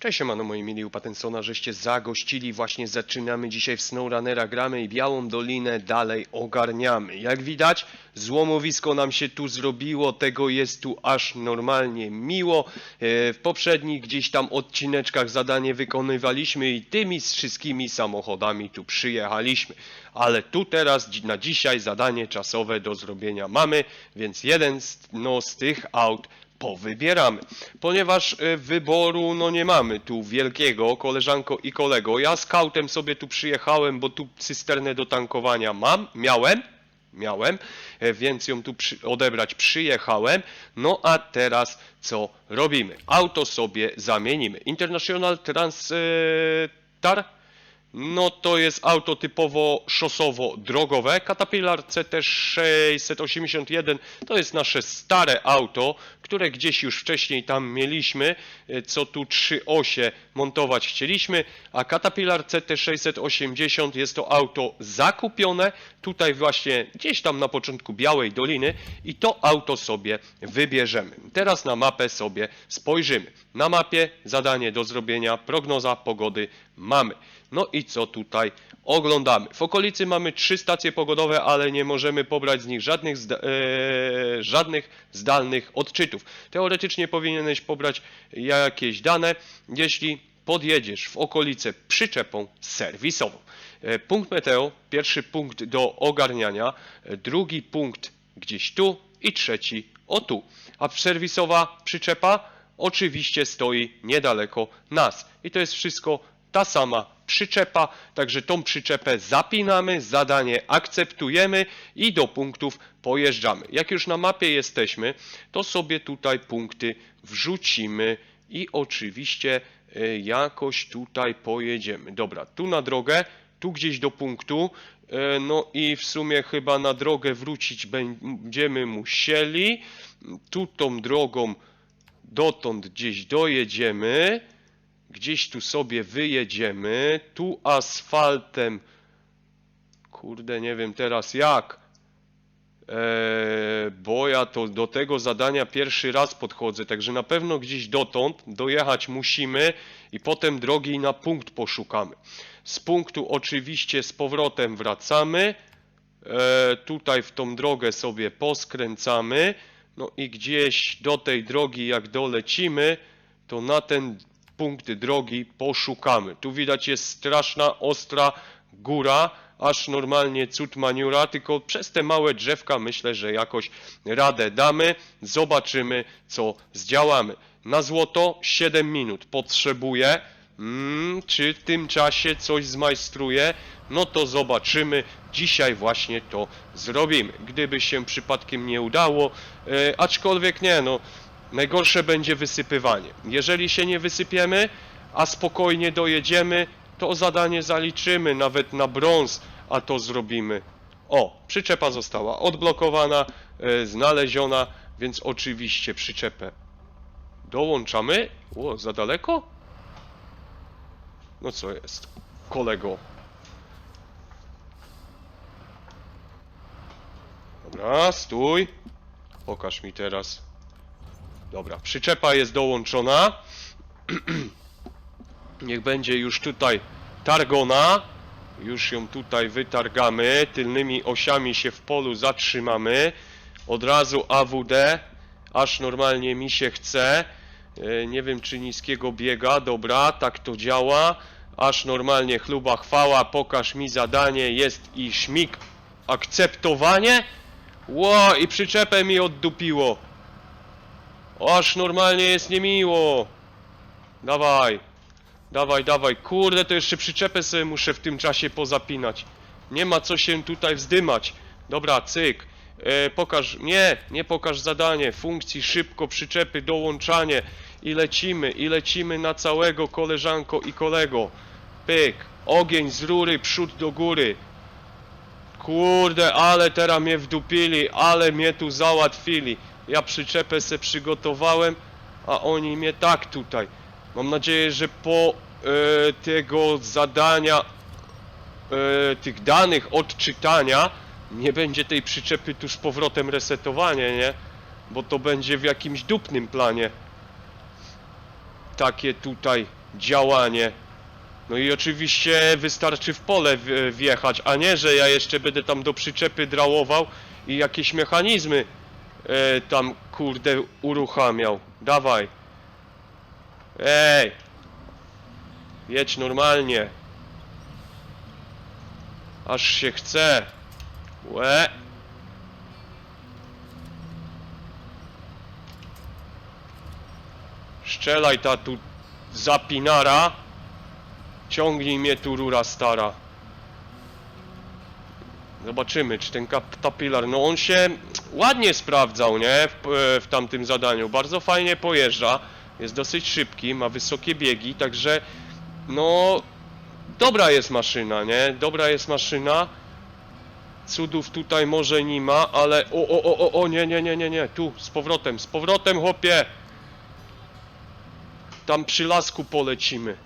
Cześć, siemano moi mili u Patensona, żeście zagościli, właśnie zaczynamy dzisiaj w SnowRunnera, gramy i Białą Dolinę dalej ogarniamy. Jak widać, złomowisko nam się tu zrobiło, tego jest tu aż normalnie miło. E, W poprzednich gdzieś tam odcineczkach zadanie wykonywaliśmy i tymi z wszystkimi samochodami tu przyjechaliśmy. Ale tu teraz na dzisiaj zadanie czasowe do zrobienia mamy, więc jeden z, no, z tych aut powybieramy. Ponieważ e, wyboru no nie mamy tu wielkiego, koleżanko i kolego. Ja skautem sobie tu przyjechałem, bo tu cysternę do tankowania mam, miałem, miałem, e, więc ją tu przy, odebrać przyjechałem. No a teraz co robimy? Auto sobie zamienimy. International Transitar no to jest auto typowo szosowo-drogowe. Caterpillar CT681 to jest nasze stare auto, które gdzieś już wcześniej tam mieliśmy, co tu trzy osie montować chcieliśmy, a Caterpillar CT680 jest to auto zakupione tutaj właśnie gdzieś tam na początku Białej Doliny i to auto sobie wybierzemy. Teraz na mapę sobie spojrzymy. Na mapie zadanie do zrobienia, prognoza pogody mamy. No i co tutaj oglądamy? W okolicy mamy trzy stacje pogodowe, ale nie możemy pobrać z nich żadnych, zda e, żadnych zdalnych odczytów. Teoretycznie powinieneś pobrać jakieś dane, jeśli podjedziesz w okolice przyczepą serwisową. E, Punkt meteo, pierwszy punkt do ogarniania, e, drugi punkt gdzieś tu i trzeci o tu. A serwisowa przyczepa oczywiście stoi niedaleko nas. I to jest wszystko ta sama przyczepa, także tą przyczepę zapinamy, zadanie akceptujemy i do punktów pojeżdżamy. Jak już na mapie jesteśmy, to sobie tutaj punkty wrzucimy i oczywiście e, jakoś tutaj pojedziemy. Dobra, tu na drogę, tu gdzieś do punktu, e, no i w sumie chyba na drogę wrócić będziemy musieli. Tu tą drogą dotąd gdzieś dojedziemy. Gdzieś tu sobie wyjedziemy. Tu asfaltem. Kurde, nie wiem teraz jak. Eee, bo ja to do tego zadania pierwszy raz podchodzę, także na pewno gdzieś dotąd dojechać musimy i potem drogi na punkt poszukamy. Z punktu oczywiście z powrotem wracamy. E, tutaj w tą drogę sobie poskręcamy. No i gdzieś do tej drogi jak dolecimy, to na ten punkt drogi poszukamy. Tu widać jest straszna, ostra góra, aż normalnie cud maniura, tylko przez te małe drzewka myślę, że jakoś radę damy. Zobaczymy, co zdziałamy. Na złoto 7 minut potrzebuję. Mm, czy w tym czasie coś zmajstruję? No to zobaczymy. Dzisiaj właśnie to zrobimy. Gdyby się przypadkiem nie udało, e, aczkolwiek nie, no najgorsze będzie wysypywanie. Jeżeli się nie wysypiemy, a spokojnie dojedziemy, to zadanie zaliczymy nawet na brąz, a to zrobimy. O, przyczepa została odblokowana, e, znaleziona, więc oczywiście przyczepę dołączamy. O, za daleko? No co jest, kolego? Dobra, stój. Pokaż mi teraz. Dobra, przyczepa jest dołączona. Niech będzie już tutaj targona. Już ją tutaj wytargamy. Tylnymi osiami się w polu zatrzymamy. Od razu AWD. Aż normalnie mi się chce. E, Nie wiem czy niskiego biega. Dobra, tak to działa. Aż normalnie chluba chwała. Pokaż mi zadanie. Jest i szmik. Akceptowanie. Ło, i przyczepę mi oddupiło. Aż normalnie jest niemiło. Dawaj. Dawaj, dawaj. Kurde, to jeszcze przyczepę sobie muszę w tym czasie pozapinać. Nie ma co się tutaj wzdymać. Dobra, cyk. E, pokaż, nie, nie pokaż zadanie. Funkcji szybko, przyczepy, dołączanie. I lecimy, i lecimy na całego koleżanko i kolego. Pyk. Ogień z rury, przód do góry. Kurde, ale teraz mnie wdupili, ale mnie tu załatwili. Ja przyczepę se przygotowałem, a oni mnie tak tutaj. Mam nadzieję, że po e, tego zadania, e, tych danych odczytania, nie będzie tej przyczepy tu z powrotem resetowanie, nie? Bo to będzie w jakimś dupnym planie. Takie tutaj działanie. No i oczywiście wystarczy w pole wjechać, a nie, że ja jeszcze będę tam do przyczepy drałował i jakieś mechanizmy e, tam kurde uruchamiał. Dawaj. Ej. Jedź normalnie. Aż się chce. Łe. Strzelaj ta tu zapinara. Ciągnij mnie tu rura stara. Zobaczymy, czy ten Caterpillar, no on się ładnie sprawdzał, nie? W, w tamtym zadaniu. Bardzo fajnie pojeżdża. Jest dosyć szybki, ma wysokie biegi, także no dobra jest maszyna, nie? Dobra jest maszyna. Cudów tutaj może nie ma, ale o, o, o, o, o, nie, nie, nie, nie, nie, tu, z powrotem, z powrotem, chłopie. Tam przy lasku polecimy.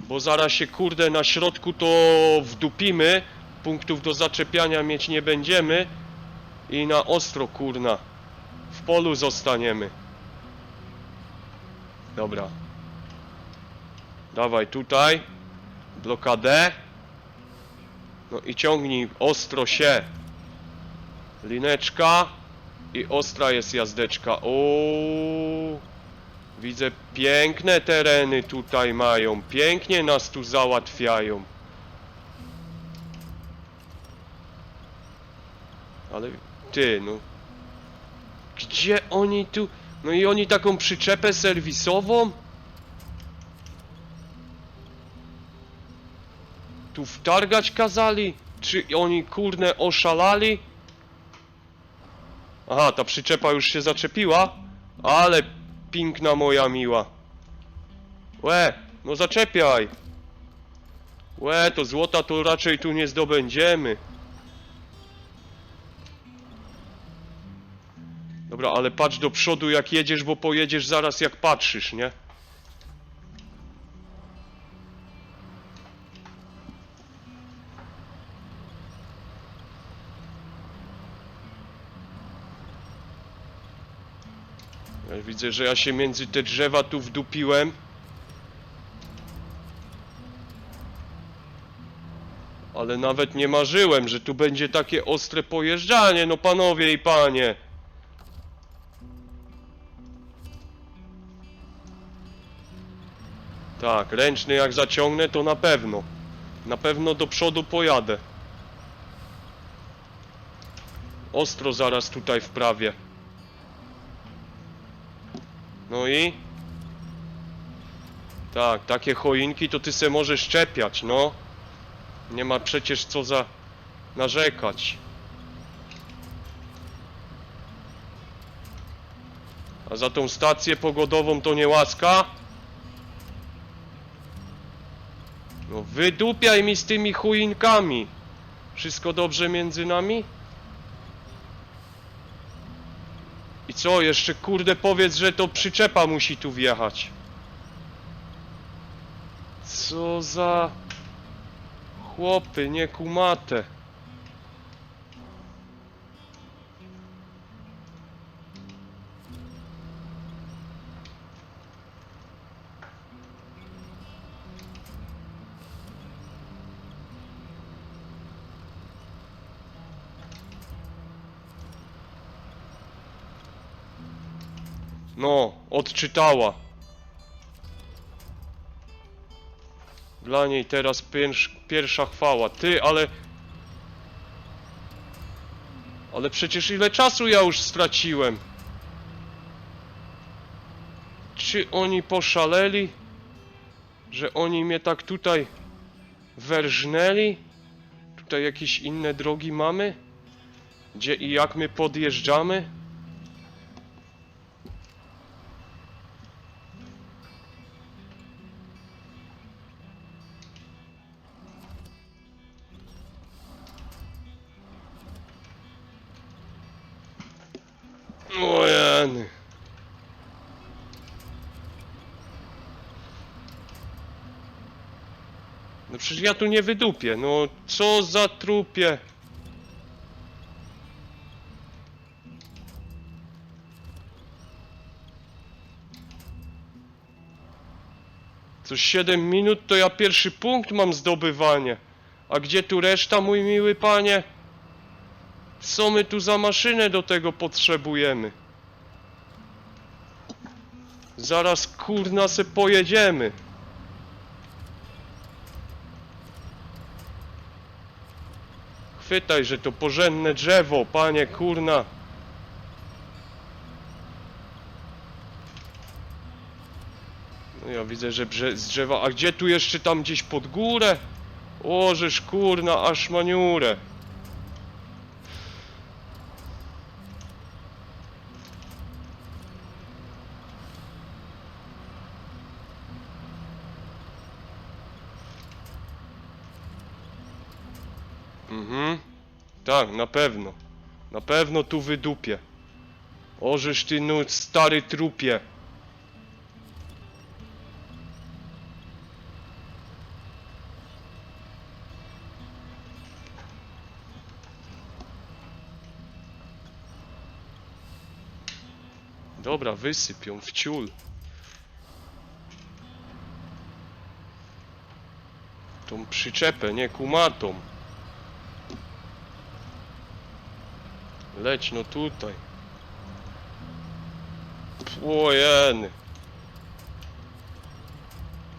Bo zaraz się kurde na środku to wdupimy. Punktów do zaczepiania mieć nie będziemy. I na ostro kurna. W polu zostaniemy. Dobra. Dawaj tutaj. Blokadę. No i ciągnij ostro się. Lineczka. I ostra jest jazdeczka. O. Widzę piękne tereny tutaj mają. Pięknie nas tu załatwiają. Ale ty, no. Gdzie oni tu. No i oni taką przyczepę serwisową? Tu wtargać kazali? Czy oni kurne oszalali? Aha, ta przyczepa już się zaczepiła? Ale piękna moja miła. Łe, no zaczepiaj. Łe, to złota to raczej tu nie zdobędziemy. Dobra, ale patrz do przodu jak jedziesz, bo pojedziesz zaraz jak patrzysz, nie? Ja widzę, że ja się między te drzewa tu wdupiłem. Ale nawet nie marzyłem, że tu będzie takie ostre pojeżdżanie, no panowie i panie. Tak, ręczny jak zaciągnę, to na pewno. Na pewno do przodu pojadę. Ostro zaraz tutaj wprawię. No i? Tak, takie choinki to ty se możesz szczepiać, no. Nie ma przecież co za narzekać. A za tą stację pogodową to nie łaska? No wydupiaj mi z tymi choinkami. Wszystko dobrze między nami? I co, jeszcze kurde powiedz, że to przyczepa musi tu wjechać. Co za... Chłopy, nie kumate. Odczytała. Dla niej teraz pierwsz, pierwsza chwała. Ty, ale... Ale przecież ile czasu ja już straciłem? Czy oni poszaleli? Że oni mnie tak tutaj werżnęli? Tutaj jakieś inne drogi mamy? Gdzie i jak my podjeżdżamy? No przecież ja tu nie wydupię, no co za trupie. Co 7 minut to ja pierwszy punkt mam zdobywanie. A gdzie tu reszta, mój miły panie? Co my tu za maszynę do tego potrzebujemy? Zaraz kurna se pojedziemy. Chwytaj, że to porządne drzewo, panie kurna. No ja widzę, że z drzewa. A gdzie tu jeszcze tam gdzieś pod górę? O, żeż kurna, aż maniurę. Mhm. Tak, na pewno. Na pewno tu wydupię. Ożeż ty no stary trupie. Dobra, wysypią w ciul. Tą przyczepę, nie kumatą. Leć no tutaj. Płojeny.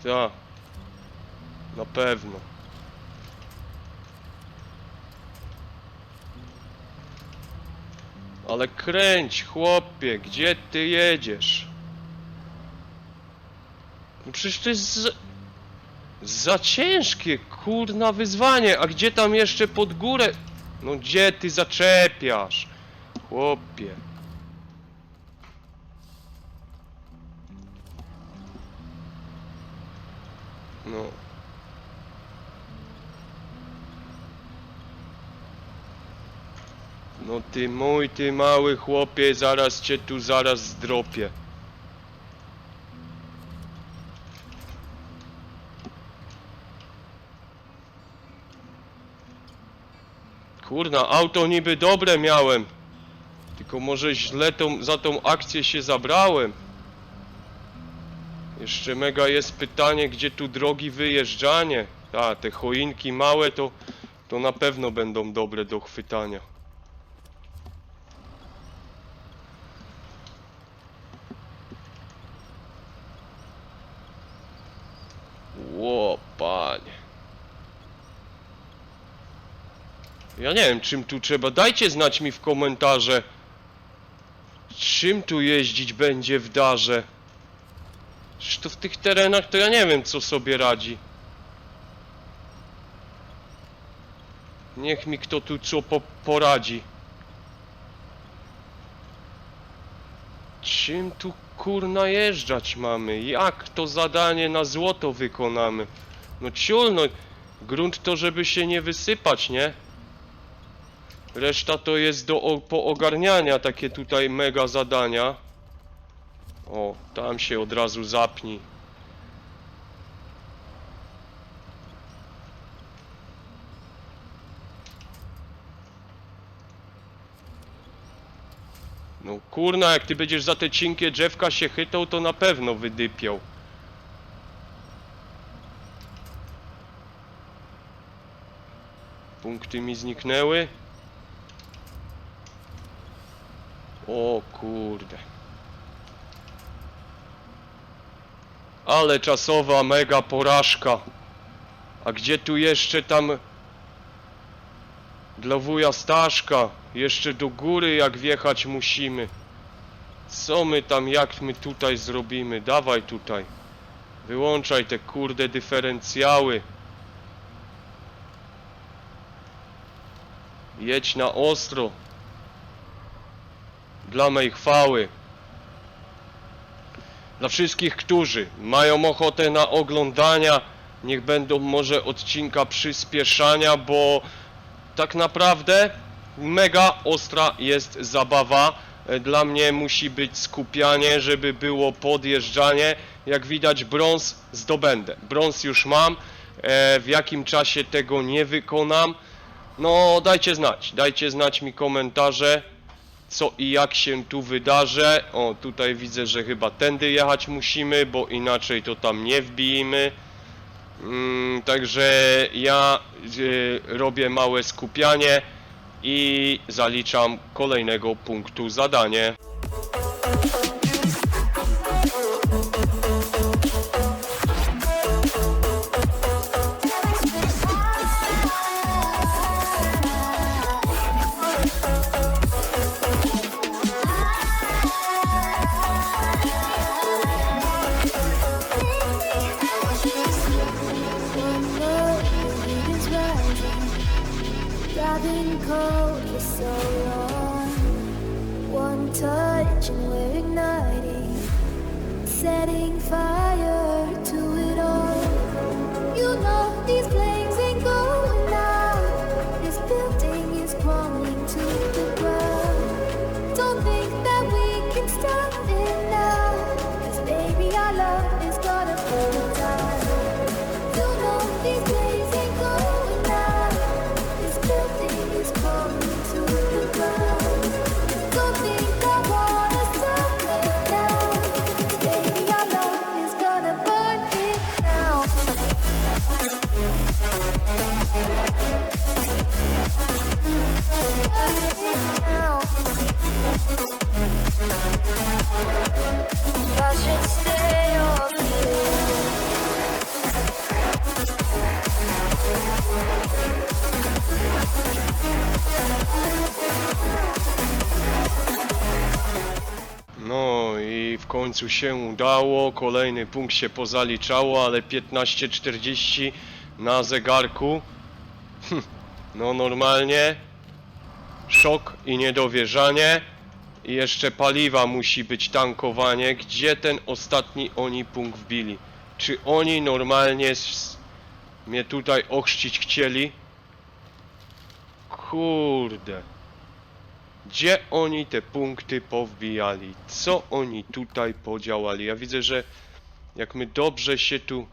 Tak. Na pewno. Ale kręć, chłopie, gdzie ty jedziesz? No przecież to jest za, za ciężkie, kurna wyzwanie, a gdzie tam jeszcze pod górę? No gdzie ty zaczepiasz? Chłopie. No. No ty mój, ty mały chłopie, zaraz cię tu zaraz zdropię. Kurna, auto niby dobre miałem. Tylko może źle tą, za tą akcję się zabrałem. Jeszcze mega jest pytanie, gdzie tu drogi wyjeżdżanie. A, te choinki małe to, to na pewno będą dobre do chwytania. Ło, panie. Ja nie wiem, czym tu trzeba. Dajcie znać mi w komentarze. Czym tu jeździć będzie w darze? Przecież to w tych terenach to ja nie wiem, co sobie radzi. Niech mi kto tu co po poradzi. Czym tu kurna jeżdżać mamy? Jak to zadanie na złoto wykonamy? No ciul, no grunt to żeby się nie wysypać, nie? Reszta to jest do poogarniania takie tutaj mega zadania. O, tam się od razu zapnij. No kurna, jak ty będziesz za te cinkie drzewka się chytał, to na pewno wydypiał. Punkty mi zniknęły. O kurde. Ale czasowa mega porażka. A gdzie tu jeszcze tam dla wuja Staszka? Jeszcze do góry jak wjechać musimy. Co my tam, jak my tutaj zrobimy? Dawaj tutaj. Wyłączaj te kurde dyferencjały. Jedź na ostro. Dla mej chwały. Dla wszystkich, którzy mają ochotę na oglądania, niech będą może odcinka przyspieszania, bo tak naprawdę mega ostra jest zabawa. Dla mnie musi być skupianie, żeby było podjeżdżanie. Jak widać brąz zdobędę. Brąz już mam. E, W jakim czasie tego nie wykonam? No dajcie znać. Dajcie znać mi komentarze. Co i jak się tu wydarzy. O, tutaj widzę, że chyba tędy jechać musimy, bo inaczej to tam nie wbijemy. Mm, także ja y, robię małe skupianie i zaliczam kolejnego punktu zadanie. So long. One touch and we're igniting, setting fire końcu się udało, kolejny punkt się pozaliczało, ale 15.40 na zegarku. Hm, No normalnie szok i niedowierzanie. I jeszcze paliwa musi być tankowanie. Gdzie ten ostatni oni punkt wbili? Czy oni normalnie mnie tutaj ochrzcić chcieli? Kurde. Gdzie oni te punkty powbijali? Co oni tutaj podziałali? Ja widzę, że jak my dobrze się tu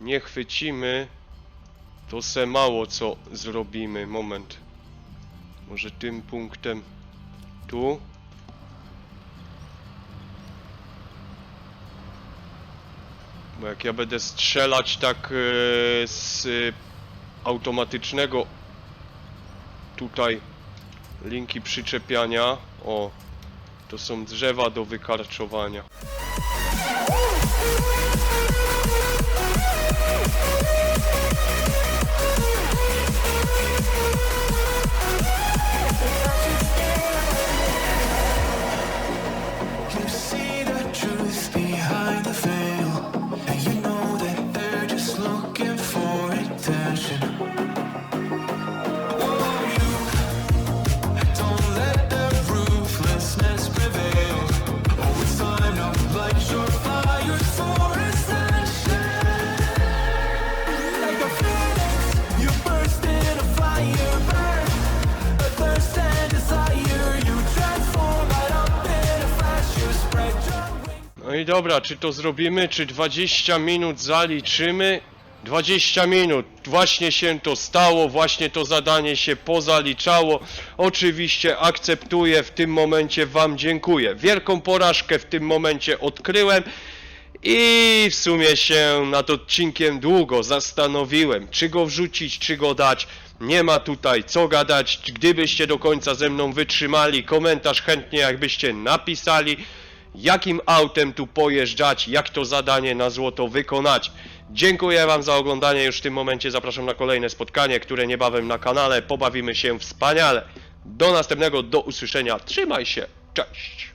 nie chwycimy, to se mało co zrobimy. Moment. Może tym punktem tu? Bo jak ja będę strzelać tak e, z automatycznego tutaj linki przyczepiania. O, to są drzewa do wykarczowania. You No i dobra, czy to zrobimy, czy 20 minut zaliczymy? 20 minut, właśnie się to stało, właśnie to zadanie się pozaliczało. Oczywiście akceptuję, w tym momencie Wam dziękuję. Wielką porażkę w tym momencie odkryłem i w sumie się nad odcinkiem długo zastanowiłem, czy go wrzucić, czy go dać. Nie ma tutaj co gadać. Gdybyście do końca ze mną wytrzymali, komentarz chętnie jakbyście napisali jakim autem tu pojeżdżać, jak to zadanie na złoto wykonać. Dziękuję Wam za oglądanie, już w tym momencie zapraszam na kolejne spotkanie, które niebawem na kanale. Pobawimy się wspaniale. Do następnego, do usłyszenia. Trzymaj się, cześć!